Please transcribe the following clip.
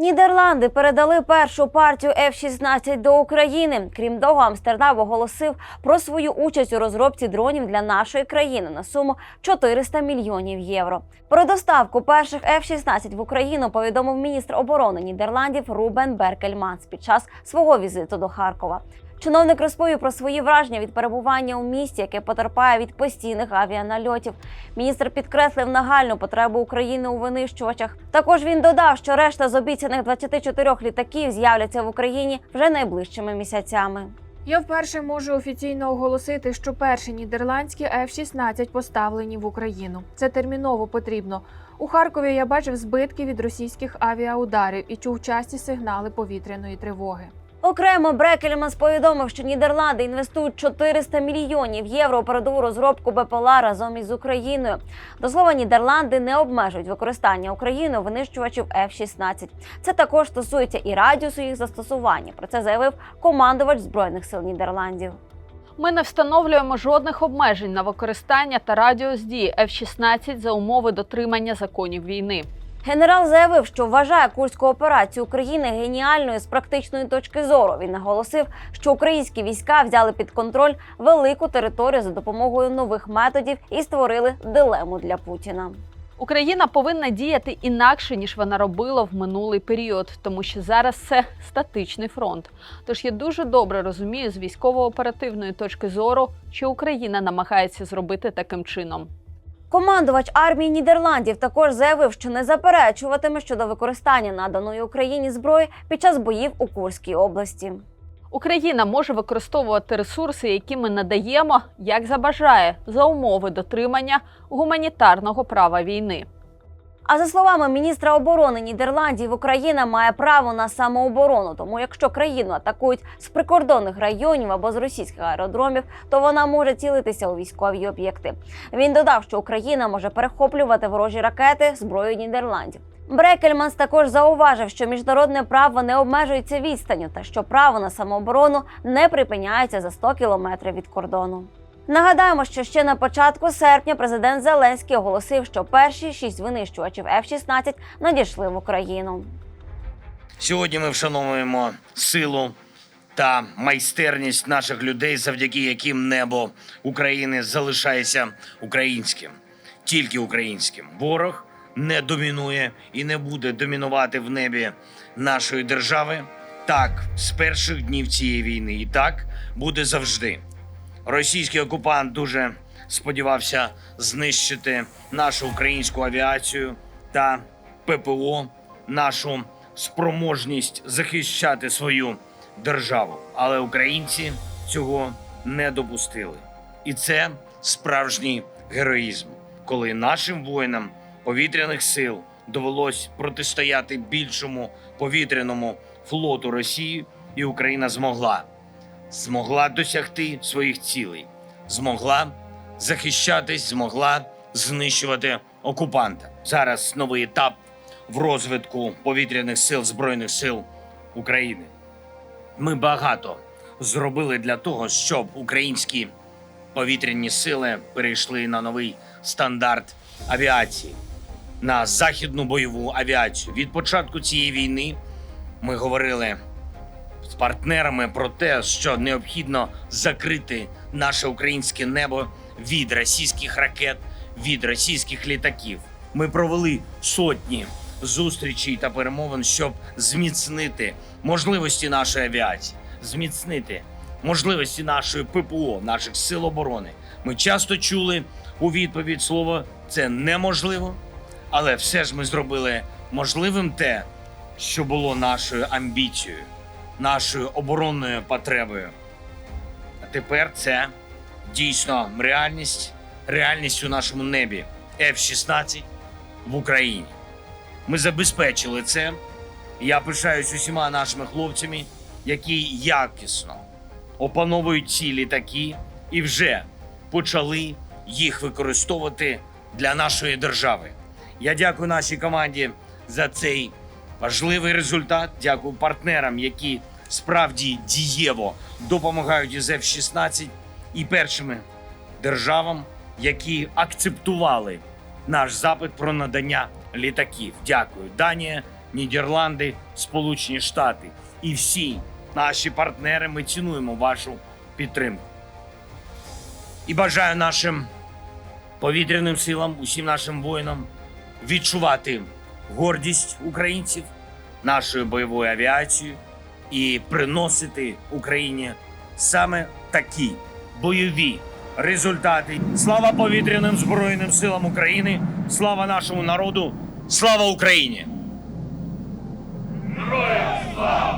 Нідерланди передали першу партію F-16 до України. Крім того, Амстердам оголосив про свою участь у розробці дронів для нашої країни на суму 400 мільйонів євро. Про доставку перших F-16 в Україну повідомив міністр оборони Нідерландів Рубен Беркельманс під час свого візиту до Харкова. Чиновник розповів про свої враження від перебування у місті, яке потерпає від постійних авіанальотів. Міністр підкреслив нагальну потребу України у винищувачах. Також він додав, що решта з обіцяних 24 літаків з'являться в Україні вже найближчими місяцями. Я вперше можу офіційно оголосити, що перші нідерландські F-16 поставлені в Україну. Це терміново потрібно. У Харкові я бачив збитки від російських авіаударів і чув часті сигнали повітряної тривоги. Окремо Брекельманс повідомив, що Нідерланди інвестують 400 мільйонів євро у передову розробку БПЛА разом із Україною. До слова, Нідерланди не обмежують використання Україною винищувачів F-16. Це також стосується і радіусу їх застосування. Про це заявив командувач збройних сил Нідерландів. Ми не встановлюємо жодних обмежень на використання та радіус дії F-16 за умови дотримання законів війни. Генерал заявив, що вважає курську операцію України геніальною з практичної точки зору. Він наголосив, що українські війська взяли під контроль велику територію за допомогою нових методів і створили дилему для Путіна. Україна повинна діяти інакше ніж вона робила в минулий період, тому що зараз це статичний фронт. Тож я дуже добре розумію з військово-оперативної точки зору, що Україна намагається зробити таким чином. Командувач армії Нідерландів також заявив, що не заперечуватиме щодо використання наданої Україні зброї під час боїв у Курській області. Україна може використовувати ресурси, які ми надаємо, як забажає, за умови дотримання гуманітарного права війни. А за словами міністра оборони Нідерландів, Україна має право на самооборону. Тому, якщо країну атакують з прикордонних районів або з російських аеродромів, то вона може цілитися у військові об'єкти. Він додав, що Україна може перехоплювати ворожі ракети зброю Нідерландів. Брекельманс також зауважив, що міжнародне право не обмежується відстанню та що право на самооборону не припиняється за 100 кілометрів від кордону. Нагадаємо, що ще на початку серпня президент Зеленський оголосив, що перші шість винищувачів F-16 надійшли в Україну. Сьогодні ми вшановуємо силу та майстерність наших людей, завдяки яким небо України залишається українським, тільки українським. Ворог не домінує і не буде домінувати в небі нашої держави. Так, з перших днів цієї війни, і так буде завжди. Російський окупант дуже сподівався знищити нашу українську авіацію та ППО, нашу спроможність захищати свою державу. Але українці цього не допустили. І це справжній героїзм, коли нашим воїнам повітряних сил довелось протистояти більшому повітряному флоту Росії, і Україна змогла змогла досягти своїх цілей, змогла захищатись, змогла знищувати окупанта. Зараз новий етап в розвитку повітряних сил Збройних сил України. Ми багато зробили для того, щоб українські повітряні сили перейшли на новий стандарт авіації, на західну бойову авіацію. Від початку цієї війни ми говорили з партнерами про те, що необхідно закрити наше українське небо від російських ракет, від російських літаків. Ми провели сотні зустрічей та перемовин, щоб зміцнити можливості нашої авіації, зміцнити можливості нашої ППО, наших сил оборони. Ми часто чули у відповідь слово це неможливо, але все ж ми зробили можливим те, що було нашою амбіцією нашою оборонною потребою. А тепер це дійсно реальність, реальність у нашому небі F-16 в Україні. Ми забезпечили це. Я пишаюсь усіма нашими хлопцями, які якісно опановують ці літаки і вже почали їх використовувати для нашої держави. Я дякую нашій команді за цей важливий результат. Дякую партнерам, які справді дієво допомагають із F-16 і першими державам, які акцептували наш запит про надання літаків. Дякую, Данія. Нідерланди, Сполучені Штати і всі наші партнери. Ми цінуємо вашу підтримку. І бажаю нашим повітряним силам, усім нашим воїнам відчувати гордість українців нашою бойовою авіацією і приносити Україні саме такі бойові результати. Слава повітряним збройним силам України! Слава нашому народу! Слава Україні! Героям слава!